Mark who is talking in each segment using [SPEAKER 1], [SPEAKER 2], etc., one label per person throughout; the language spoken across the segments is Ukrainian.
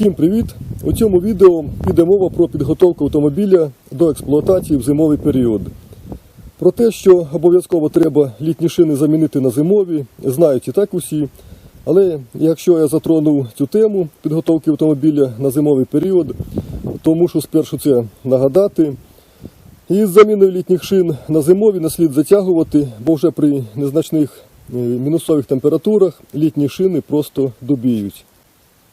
[SPEAKER 1] Всім привіт! У цьому відео піде мова про підготовку автомобіля до експлуатації в зимовий період. Про те, що обов'язково треба літні шини замінити на зимові, знають і так усі. Але якщо я затронув цю тему підготовки автомобіля на зимовий період, то мушу спершу це нагадати. І з заміною літніх шин на зимові не слід затягувати, бо вже при незначних е, мінусових температурах літні шини просто добіють.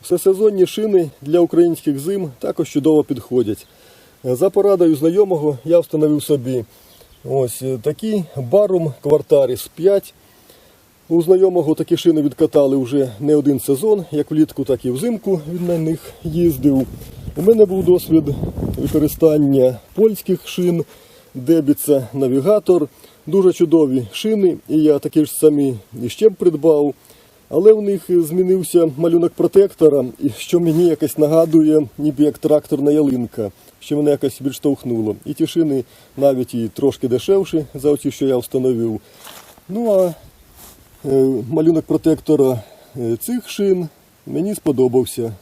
[SPEAKER 1] Всесезонні шини для українських зим також чудово підходять. За порадою знайомого я встановив собі ось е, такі Barum Quartaris 5. У знайомого такі шини відкатали вже не один сезон, як влітку, так і взимку він на них їздив. У мене був досвід використання польських шин, Дебіца Навігатор. Дуже чудові шини, і я такі ж самі іще придбав. Але в них змінився малюнок протектора, що мені якось нагадує, ніби як тракторна ялинка, що мене якось відштовхнуло. І ті шини навіть і трошки дешевші за оці, що я встановив. Ну а е, малюнок протектора е, цих шин мені сподобався.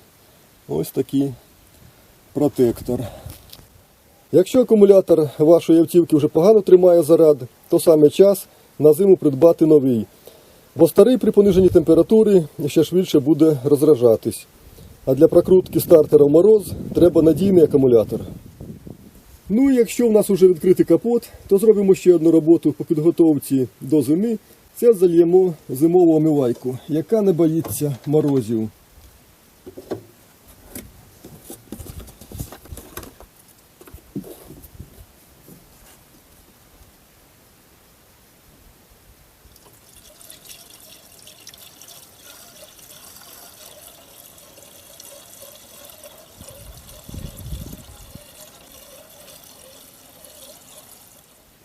[SPEAKER 1] Ось такий протектор. Якщо акумулятор вашої автівки вже погано тримає заряд, то саме час на зиму придбати новий. Бо старий при пониженні температури ще швидше буде розражатись. А для прокрутки стартера в мороз треба надійний акумулятор. Ну і якщо в нас вже відкритий капот, то зробимо ще одну роботу по підготовці до зими. Це зальємо зимову омивайку, яка не боїться морозів.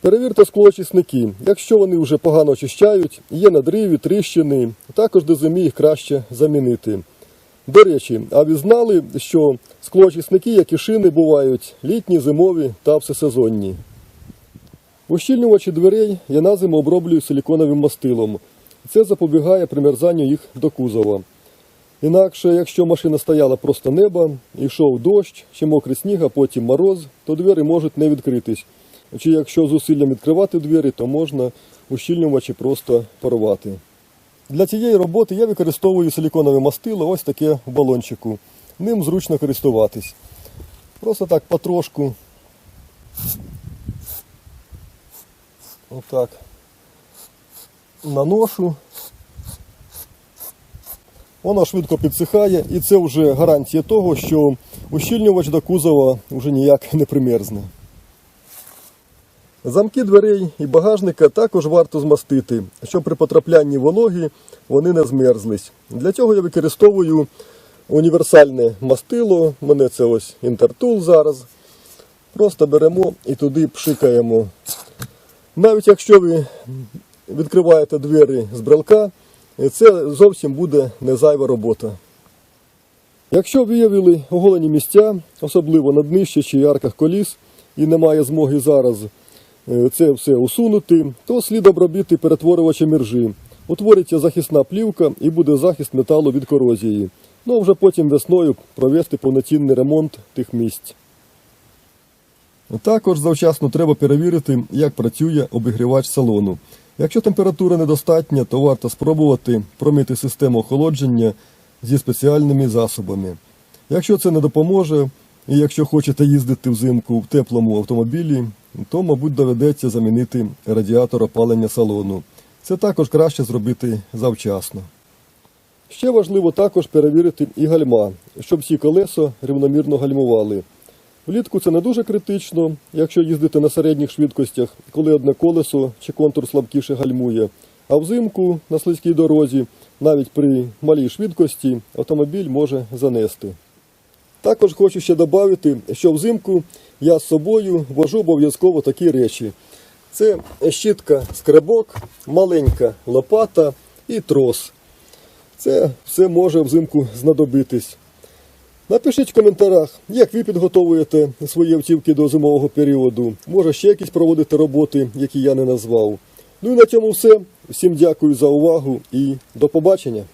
[SPEAKER 1] Перевірте склоочисники. Якщо вони вже погано очищають, є надриви, тріщини, також до зимі їх краще замінити. До речі, а ви знали, що склоочисники, як і шини, бувають літні, зимові та всесезонні. Ущільнювачі дверей я на зиму оброблюю силіконовим мастилом. Це запобігає примерзанню їх до кузова. Інакше, якщо машина стояла просто неба, йшов дощ чи мокрий сніг, а потім мороз, то двері можуть не відкритись. Чи якщо зусиллям відкривати двері, то можна ущільнювачі просто порвати. Для цієї роботи я використовую силіконове мастило, ось таке в балончику. Ним зручно користуватись. Просто так потрошку. Отак. Наношу. Воно швидко підсихає, і це вже гарантія того, що ущільнювач до кузова вже ніяк не примерзне. Замки дверей і багажника також варто змастити, щоб при потраплянні вологі вони не змерзлись. Для цього я використовую універсальне мастило. У мене це ось інтертул зараз. Просто беремо і туди пшикаємо. Навіть якщо ви відкриваєте двері з брелка, це зовсім буде не зайва робота. Якщо виявили оголені місця, особливо на днищі чи арках коліс, і немає змоги зараз це все усунути, то слід обробити перетворювачем іржі. Утвориться захисна плівка і буде захист металу від корозії. Ну а вже потім весною провести повноцінний ремонт тих місць. Також завчасно треба перевірити, як працює обігрівач салону. Якщо температура недостатня, то варто спробувати промити систему охолодження зі спеціальними засобами. Якщо це не допоможе, і якщо хочете їздити взимку в теплому автомобілі, то, мабуть, доведеться замінити радіатор опалення салону. Це також краще зробити завчасно. Ще важливо також перевірити і гальма, щоб всі колеса рівномірно гальмували. Влітку це не дуже критично, якщо їздити на середніх швидкостях, коли одне колесо чи контур слабкіше гальмує. А взимку на слизькій дорозі, навіть при малій швидкості, автомобіль може занести. Також хочу ще додати, що взимку я з собою вожу обов'язково такі речі. Це щітка скребок, маленька лопата і трос. Це все може взимку знадобитись. Напишіть в коментарях, як ви підготовуєте свої автівки до зимового періоду. Може ще якісь проводити роботи, які я не назвав. Ну і на цьому все. Всім дякую за увагу і до побачення.